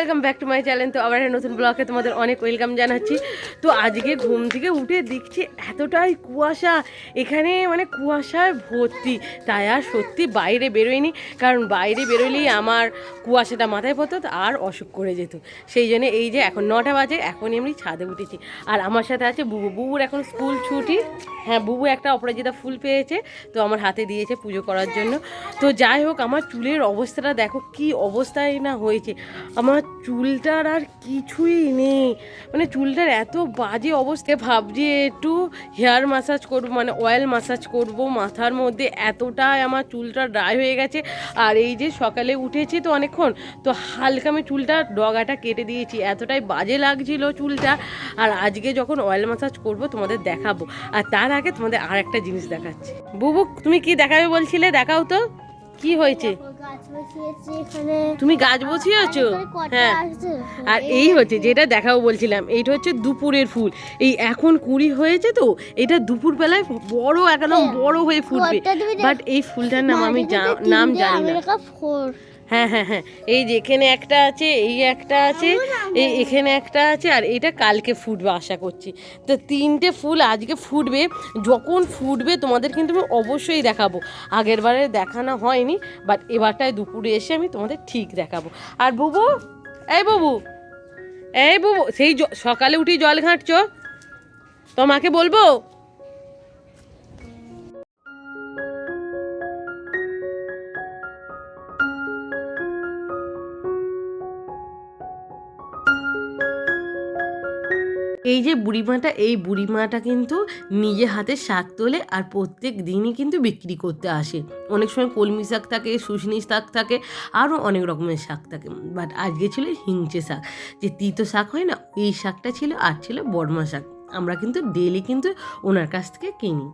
Welcome back to my channel তো আবার একটা নতুন ব্লগে তোমাদের অনেক ওয়েলকাম জানাচ্ছি। তো আজকে ঘুম থেকে উঠে দেখছি এতটাই কুয়াশা। এখানে মানে কুয়াশায় ভর্তি। তাই আর সত্যি বাইরে বেরোয়নি। কারণ বাইরে বেরোলেই আমার কুয়াশাটা মাথায় পড়তো আর অসুখ করে যেত। সেই জন্য এই যে এখন নটা বাজে, এখনই আমি ছাদে উঠেছি। আর আমার সাথে আছে বুবু। বুবুর এখন স্কুল ছুটি। হ্যাঁ বুবু একটা অপরাজিতা ফুল পেয়েছে, তো আমার হাতে দিয়েছে পুজো করার জন্য। তো যাই হোক, আমার চুলের অবস্থাটা দেখো কি অবস্থায় না হয়েছে। আমার চুলটার আর কিছুই নেই। মানে চুলটার এত বাজে অবস্থায় ভাবছি একটু হেয়ার মাসাজ করব মানে অয়েল মাসাজ করব, মাথার মধ্যে এতটাই আমার চুলটা ড্রাই হয়ে গেছে। আর এই যে সকালে উঠেছি তো অনেকক্ষণ, তো হালকা আমি চুলটা ডগাটা কেটে দিয়েছি, এতটাই বাজে লাগছিল চুলটা। আর আজকে যখন অয়েল মাসাজ করব, তোমাদের দেখাবো। আর তার আগে তোমাদের আর একটা জিনিস দেখাচ্ছি। বুবু, তুমি কি দেখাবে বলছিলে? দেখাও তো। কি হয়েছে? তুমি গাছ বসিয়েছো? আছো হ্যাঁ। আর এই হচ্ছে যেটা দেখাও বলছিলাম এইটা হচ্ছে দুপুরের ফুল। এই এখন কুড়ি হয়েছে তো এটা দুপুর বেলায় বড় একদম বড় হয়ে ফুটবে। বাট এই ফুলটার নাম আমি নাম জানি না। হ্যাঁ হ্যাঁ হ্যাঁ। এই যে এখানে একটা আছে এই একটা আছে এই এখানে একটা আছে আর এটা কালকে ফুটবে আশা করছি। তো তিনটে ফুল আজকে ফুটবে। যখন ফুটবে তোমাদের কিন্তু আমি অবশ্যই দেখাবো। আগের বারে দেখানো হয়নি বাট এবারটায় দুপুরে এসে আমি তোমাদের ঠিক দেখাবো। আর বুবু এই বুবু এই বুবু সেই সকালে উঠি জল ঘাঁটছো? তোমাকে বলব? এই যে বুড়িমাটা, এই বুড়িমাটা কিন্তু নিজে হাতে শাক তোলে আর প্রত্যেক দিনই কিন্তু বিক্রি করতে আসে। অনেক সময় কলমি শাক থাকে, শুশনি শাক থাকে, আরও অনেক রকমের শাক থাকে। বাট আজকে ছিল হিংচে শাক। যে তিতো শাক হয় না, এই শাকটা ছিল আর ছিল বর্মা শাক। আমরা কিন্তু ডেলি কিন্তু ওনার কাছ থেকে কিনি।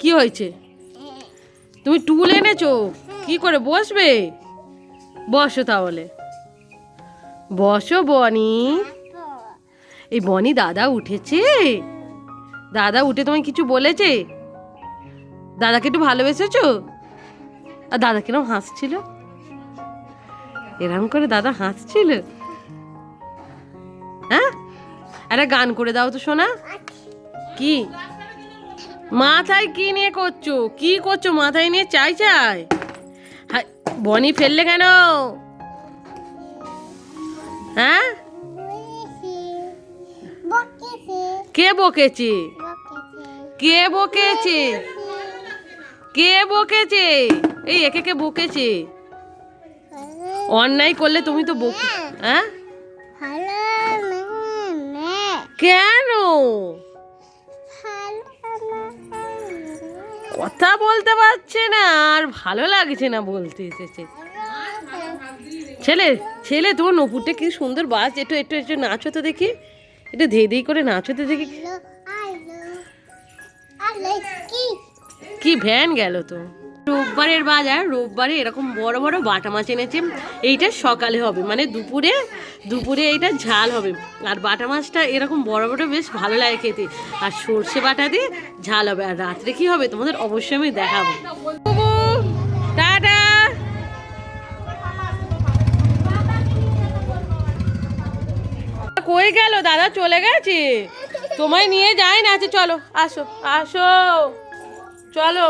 কি হয়েছে? তুমি টুল এনেছো? কি করে বসবে? বসো তাহলে। বসো বনি। এই বনি দাদা উঠেছে। দাদা উঠে তোমায় কিছু বলেছে? দাদাকে একটু ভালোবেসেছো? আর দাদা কিরম হাসছিল? এরম করে দাদা হাসছিল? হ্যাঁ? একটা গান করে দাও তো শোনা কি? মাথায় কি নিয়ে করছ? কি করছ মাথায় নিয়ে? চাই চাই। বনি ফেললে কেন? হ্যাঁ? কে বকেছে? কে বকেছে? কে বকেছে? এই একে কে বকেছে? অন্যায় করলে তুমি তো বক হ্যাঁ? কেন? কথা বলতে পারছে না আর ভালো লাগছে না বলতে এসেছে। ছেলে ছেলে তোমার নপুরটা কি সুন্দর বাস একটু একটু একটু নাচো তো দেখি। একটু ধেয়ে ধেই করে নাচো তো দেখি। কি ভ্যান গেল তো? রোববারের বাজার, রোববারে এরকম বড় বড় বাটা মাছ এনেছে। এইটা সকালে হবে মানে দুপুরে দুপুরে এইটা ঝাল হবে। আর বাটা মাছটা এরকম বড় বড় বেশ ভালো লাগে খেতে। আর সর্ষে বাটা দিয়ে ঝাল হবে। আর রাত্রে কি হবে তোমাদের অবশ্যই আমি দেখাবো। টাটা! কই গেল? দাদা চলে গেছে? তোমায় নিয়ে যায় না আচ্ছা চলো, আসো আসো। চলো।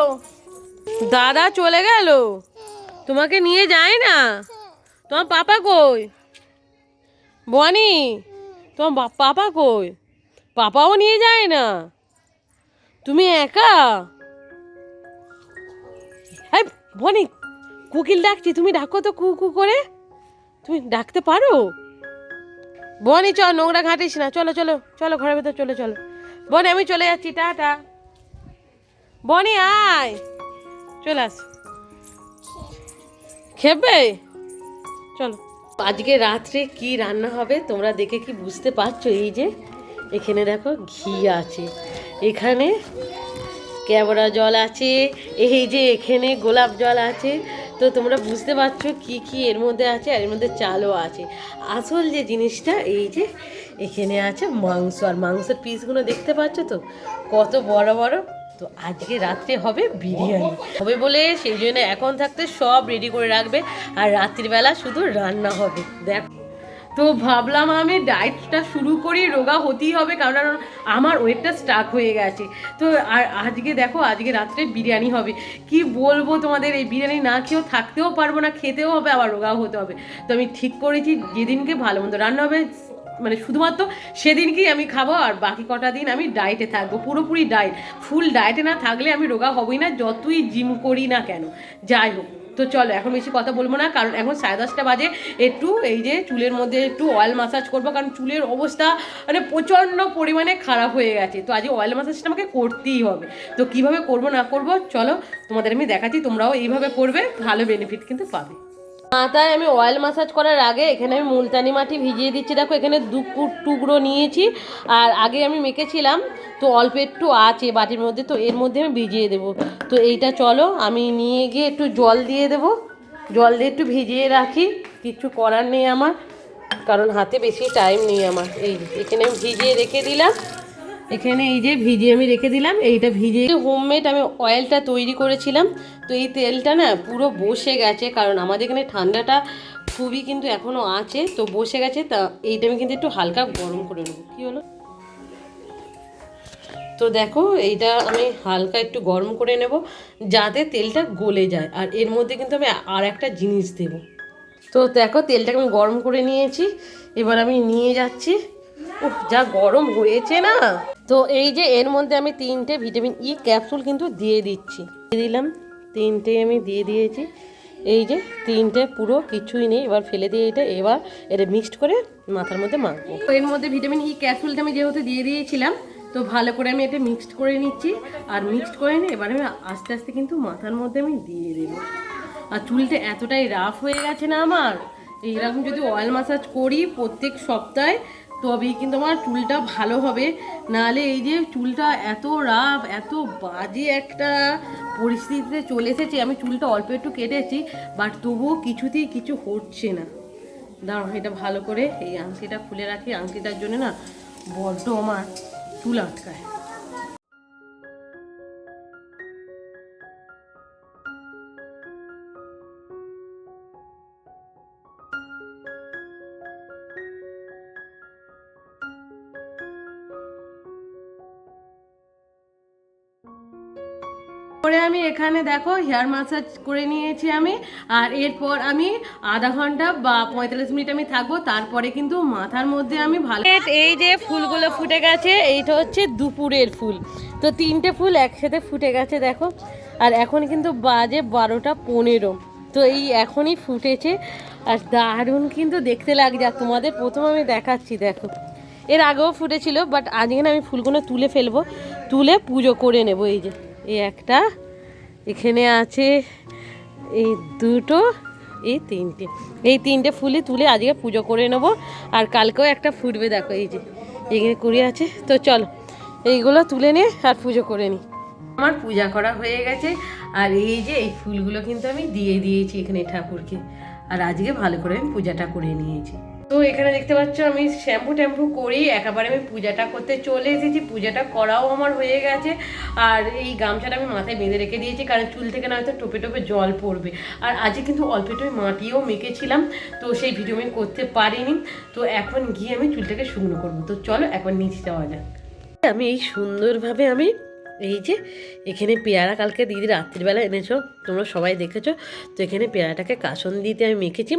দাদা চলে গেল। তোমাকে নিয়ে যায় না? তোমার পাপা কই? বনি, তোমার পাপা কই? পাপাও নিয়ে যায় না? তুমি একা? এই বনি, কুকিল ডাকছি, তুমি ডাকো তো কু কু করে। তুমি ডাকতে পারো? বনি, চল, নোংরা ঘাঁটিস না, চলো চলো চলো, ঘরের ভেতর চলো চলো। বনি, আমি চলে যাচ্ছি, টাটা। বনি, আয়। চলে আস। খেবে? চলো। আজকে রাত্রে কি রান্না হবে তোমরা দেখে কি বুঝতে পারছ? এই যে, এখানে দেখো ঘি আছে। এখানে ক্যাবড়া জল আছে। এই যে, এখানে গোলাপ জল আছে। তো তোমরা বুঝতে পারছ কি কি এর মধ্যে আছে আর এর মধ্যে চালও আছে। আসল যে জিনিসটা, এই যে, এখানে আছে মাংস। আর মাংসের পিসগুলো দেখতে পাচ্ছ তো? কত বড় বড় তো আজকে রাত্রে হবে বিরিয়ানি। হবে বলে সেই জন্য এখন থাকতে সব রেডি করে রাখবে। আর রাত্রিবেলা শুধু রান্না হবে। দেখ। তো ভাবলাম আমি ডায়েটটা শুরু করি, রোগা হতেই হবে, কারণ আমার ওয়েটটা স্টাক হয়ে গেছে। তো আর আজকে দেখো, আজকে রাত্রে বিরিয়ানি হবে। কি বলব তোমাদের, এই বিরিয়ানি না খেয়েও থাকতেও পারব না, খেতেও হবে, আবার রোগাও হতে হবে। তো আমি ঠিক করেছি, যেদিনকে ভালো মন্দ রান্না হবে মানে শুধুমাত্র সেদিনকেই আমি খাব আর বাকি কটা দিন আমি ডায়েটে থাকব, পুরোপুরি ডায়েট ফুল ডায়েটে না থাকলে আমি রোগা হবই না, যতই জিম করি না কেন। যাই হোক, তো চলো এখন বেশি কথা বলব না, কারণ এখন সাড়ে দশটা বাজে, একটু এই যে চুলের মধ্যে একটু অয়েল মাসাজ করব, কারণ চুলের অবস্থা মানে প্রচণ্ড পরিমাণে খারাপ হয়ে গেছে, তো আজকে অয়েল মাসাজটা আমাকে করতেই হবে। তো কীভাবে করব না করব, চলো তোমাদের আমি দেখাচ্ছি, তোমরাও এইভাবে করবে, ভালো বেনিফিট কিন্তু পাবে। মাথায় আমি অয়েল মাসাজ করার আগে এখানে আমি মুলতানি মাটি ভিজিয়ে দিচ্ছি। দেখো, এখানে দু টুকরো নিয়েছি। আর আগে আমি মেখেছিলাম, তো অল্প একটু আছে বাটির মধ্যে, তো এর মধ্যে আমি ভিজিয়ে দেবো। তো এইটা চলো, আমি নিয়ে গিয়ে একটু জল দিয়ে দেবো। জল দিয়ে একটু ভিজিয়ে রাখি কিচ্ছু করার নেই আমার, কারণ হাতে বেশি টাইম নেই আমার। এই এখানে আমি ভিজিয়ে রেখে দিলাম। এখানে এই যে ভিজিয়ে আমি রেখে দিলাম, এইটা ভিজিয়ে হোমমেড আমি অয়েলটা তৈরি করেছিলাম, তো এই তেলটা না পুরো বসে গেছে, কারণ আমাদের এখানে ঠান্ডাটা খুবই কিন্তু এখনও আছে, তো বসে গেছে, তা এইটা আমি কিন্তু একটু হালকা গরম করে নেব। কী হলো? তো দেখো, এইটা আমি হালকা একটু গরম করে নেব, যাতে তেলটা গলে যায়, আর এর মধ্যে কিন্তু আমি আর একটা জিনিস দেবো। তো দেখো, তেলটাকে আমি গরম করে নিয়েছি, এবার আমি নিয়ে যাচ্ছি। যা গরম হয়েছে না! তো এই যে এর মধ্যে আমি তিনটে ভিটামিন ই ক্যাপসুল কিন্তু দিয়ে দিচ্ছি। দিয়ে দিলাম, তিনটে আমি দিয়ে দিয়েছি। এই যে তিনটে পুরো কিছুই নেই, এবার ফেলে দিয়ে এটা এবার এটা মিক্সড করে মাথার মধ্যে মাখবো। এর মধ্যে ভিটামিন ই ক্যাপসুলটা আমি যেহেতু দিয়ে দিয়েছিলাম, তো ভালো করে আমি এটা মিক্সড করে নিচ্ছি। আর মিক্সড করে নিয়ে এবার আমি আস্তে আস্তে কিন্তু মাথার মধ্যে আমি দিয়ে দেবো। আর চুলটা এতটাই রাফ হয়ে গেছে না আমার? এইরকম যদি অয়েল মাসাজ করি প্রত্যেক সপ্তাহে তবেই কিন্তু আমার চুলটা ভালো হবে। নাহলে এই যে চুলটা এত রাফ, এত বাজে একটা পরিস্থিতিতে চলে এসেছে, আমি চুলটা অল্প একটু কেটেছি বাট তবুও কিছুতেই কিছু হচ্ছে না। দাঁড়ো এটা ভালো করে, এই আংটিটা খুলে রাখি। আংটিটার জন্য না বড্ড আমার চুল আটকায়। পরে আমি এখানে দেখো হেয়ার মাসাজ করে নিয়েছি আমি, আর এরপর আমি আধা ঘণ্টা বা পঁয়তাল্লিশ মিনিট আমি থাকব, তারপরে কিন্তু মাথার মধ্যে আমি ভালো এই যে ফুলগুলো ফুটে গেছে, এইটা হচ্ছে দুপুরের ফুল। তো তিনটে ফুল একসাথে ফুটে গেছে, দেখো। আর এখন কিন্তু বাজে বারোটা পনেরো। তো এই এখনই ফুটেছে, আর দারুণ কিন্তু দেখতে লাগছে। আর তোমাদের প্রথম আমি দেখাচ্ছি, দেখো। এর আগেও ফুটেছিল বাট আজকে না আমি ফুলগুলো তুলে ফেলব, তুলে পুজো করে নেব, এই যে। এই একটা, এখানে আছে এই দুটো, এই তিনটে। এই তিনটে ফুলই তুলে আজকে পুজো করে নেব। আর কালকেও একটা ফুটবে, দেখো এই যে, এখানে কুড়ি আছে। তো চলো, এইগুলো তুলে নে আর পুজো করে নি। আমার পূজা করা হয়ে গেছে, আর এই যে এই ফুলগুলো কিন্তু আমি দিয়ে দিয়েছি এখানে ঠাকুরকে। আর আজকে ভালো করে আমি পূজাটা করে নিয়েছি। তো এখানে দেখতে পাচ্ছ, আমি শ্যাম্পু ট্যাম্পু করেই একেবারে আমি পূজাটা করতে চলে এসেছি। পূজাটা করাও আমার হয়ে গেছে। আর এই গামছাটা আমি মাথায় বেঁধে রেখে দিয়েছি, কারণ চুল থেকে না হয়তো টোপে টোপে জল পড়বে। আর আজকে কিন্তু অল্প একটু মাটিও মেখেছিলাম, তো সেই ভিডিও আমি করতে পারিনি। তো এখন গিয়ে আমি চুলটাকে শুকনো করব। তো চলো এখন নিচে যাওয়া যাক। আমি এই সুন্দরভাবে আমি এই যে এখানে পেয়ারা কালকে দিদি রাত্রিবেলা এনেছো, তোমরা সবাই দেখেছ। তো এখানে পেয়ারাটাকে কাসন দিতে আমি মেখেছি।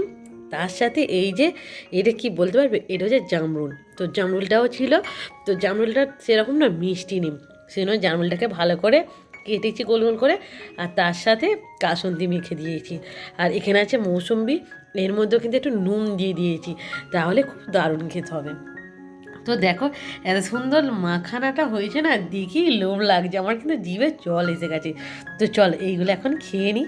তার সাথে এই যে, এটা কি বলতে পারবে? এটা হচ্ছে জামরুল। তো জামরুলটাও ছিল। তো জামরুলটা সেরকম না মিষ্টি নেই সেজন্য জামরুলটাকে ভালো করে কেটেছি গোল গোল করে। আর তার সাথে কাসন্দি মেখে দিয়েছি। আর এখানে আছে মৌসম্বি। এর মধ্যেও কিন্তু একটু নুন দিয়ে দিয়েছি। তাহলে খুব দারুণ খেতে হবে। তো দেখো, এত সুন্দর মাখানাটা হয়েছে না দেখি লোভ লাগছে। আমার কিন্তু জিভে জল এসে গেছে। তো চল, এইগুলো এখন খেয়ে নিই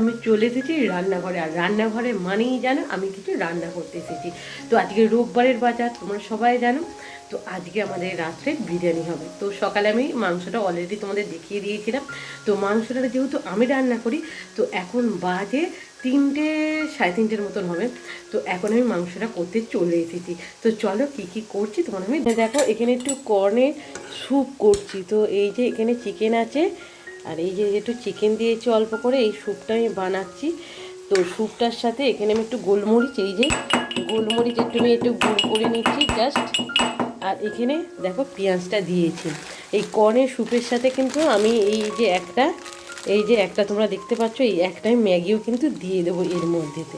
আমি চলে এসেছি রান্নাঘরে, আর রান্নাঘরে মানেই জানো আমি কিছু রান্না করতে এসেছি। তো আজকে রোববারের বাজার, তোমরা সবাই জানো। তো আজকে আমাদের রাত্রে বিরিয়ানি হবে। তো সকালে আমি মাংসটা অলরেডি তোমাদের দেখিয়ে দিয়েছিলাম। তো মাংসটা যেহেতু আমি রান্না করি, তো এখন বাজে তিনটে, সাড়ে তিনটের মতন হবে। তো এখন আমি মাংসটা করতে চলে এসেছি। তো চলো কি কি করছি তোমার আমি দেখো, এখানে একটু কর্নের স্যুপ করছি। তো এই যে এখানে চিকেন আছে আর এই যে একটু চিকেন দিয়েছি অল্প করে, এই স্যুপটা আমি বানাচ্ছি। তো স্যুপটার সাথে এখানে আমি একটু গোলমরিচ, এই যে গোলমরিচ একটু আমি একটু গুঁড়ো করে নিচ্ছি জাস্ট আর এখানে দেখো পেঁয়াজটা দিয়েছি। এই কর্নের স্যুপের সাথে কিন্তু আমি এই যে একটা, এই যে একটা তোমরা দেখতে পাচ্ছ, এই একটাই ম্যাগিও কিন্তু দিয়ে দেবো এর মধ্যেতে।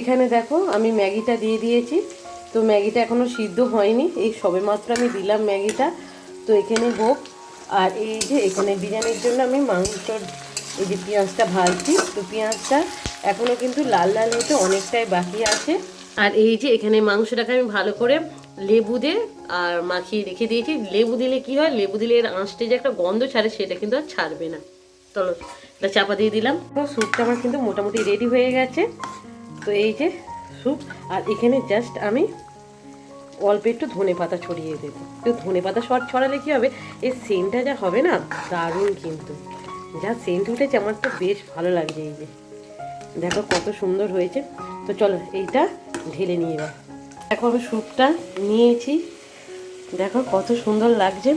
এখানে দেখো আমি ম্যাগিটা দিয়ে দিয়েছি। তো ম্যাগিটা এখনও সিদ্ধ হয়নি, এই সবে মাত্র আমি দিলাম ম্যাগিটা। তো এখানে হোক আর এই যে এখানে বিরিয়ানির জন্য আমি মাংসর এই যে পেঁয়াজটা ভাজছি, তো পেঁয়াজটা এখনও কিন্তু লাল লাল হতে অনেকটাই বাকি আছে। আর এই যে এখানে মাংসটাকে আমি ভালো করে লেবু দিয়ে আর মাখিয়ে রেখে দিয়েছি। লেবু দিলে কি হয়? লেবু দিলে এর আঁশটে যে একটা গন্ধ ছাড়ে, সেটা কিন্তু আর ছাড়বে না। চলো এটা চাপা দিয়ে দিলাম। তো স্যুপটা আমার কিন্তু মোটামুটি রেডি হয়ে গেছে। তো এই যে স্যুপ, আর এখানে জাস্ট আমি অল্প একটু ধনে পাতা ছড়িয়ে দেবো। একটু ধনে পাতা শট ছড়ালে কী হবে? এই সেন্টটা যা হবে না, দারুণ কিন্তু। যা সেন্ট উঠেছে, আমার তো বেশ ভালো লাগছে এই যে। দেখো কত সুন্দর হয়েছে। তো চলো এইটা ঢেলে নিয়ে এবার। দেখো আমি স্যুপটা নিয়েছি। দেখো কত সুন্দর লাগছে।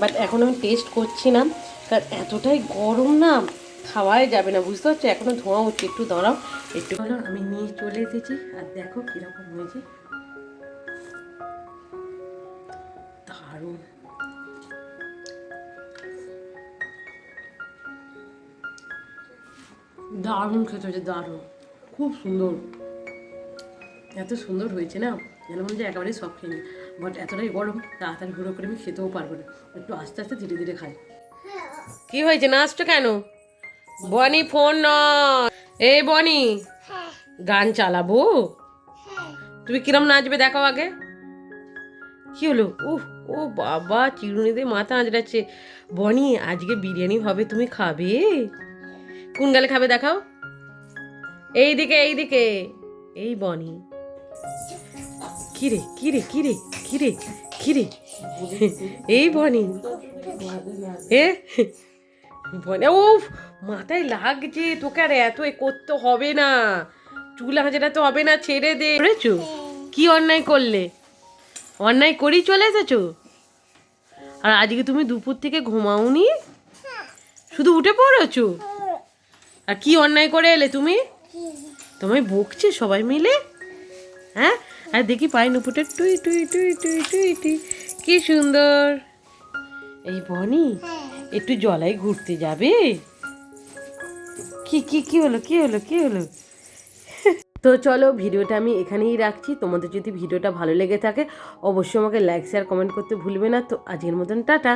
বাট এখন আমি টেস্ট করছি না। কারণ এতটাই গরম না, খাওয়াই যাবে না, বুঝতে পারছ? এখনও ধোঁয়া হচ্ছে একটু দাঁড়াও, একটু আমি নিয়ে চলে এসেছি। আর দেখো কীরকম হয়েছে। দারুণ। দারুণ খেতে হয়েছে দারুণ। খুব সুন্দর। এত সুন্দর হয়েছে না যেন মনে হচ্ছে একেবারেই সব খেয়ে নিই বাট এতটাই গরম তাড়াতাড়ি হুড়ো করে আমি খেতেও পারব না। একটু আস্তে আস্তে ধীরে ধীরে খাই। কি হয়েছে না আসছো কেন? বনি ফোন নয় এই বনি গান চালাবো? হ্যাঁ। তুমি কিরম নাচবে দেখো আগে। কি হলো? ও ও বাবা চিরুনিতে মাথা আঁচড়াচ্ছে। বনি, আজকে বিরিয়ানি হবে, তুমি খাবে? কোন গালে খাবে দেখাও? এই দিকে এই দিকে এই বনি। কিরে কিরে কিরে কিরে কিরে? এই বনি। এ? বনি ও মাথায় লাগছে তোকে আর এত এ করতে হবে না। চুল হাজারা তো হবে না, ছেড়ে দে। কি অন্যায় করলে? অন্যায় করেই চলে এসেছ? আর আজকে তুমি দুপুর থেকে ঘুমাওনি? শুধু উঠে পড়েছো? আর কি অন্যায় করে এলে তুমি? তোমায় বকছে সবাই মিলে? হ্যাঁ? আর দেখি পাই নুপুটের টুই টুই টুই টুই টুই টুই। কি সুন্দর। এই বনি, একটু জলায় ঘুরতে যাবে? কি কি কি হলো কি হলো কি হলো? তো চলো ভিডিওটা আমি এখানেই রাখছি। তোমাদের যদি ভিডিওটা ভালো লেগে থাকে, অবশ্যই আমাকে লাইক শেয়ার কমেন্ট করতে ভুলবে না। তো আজকের মতন টাটা।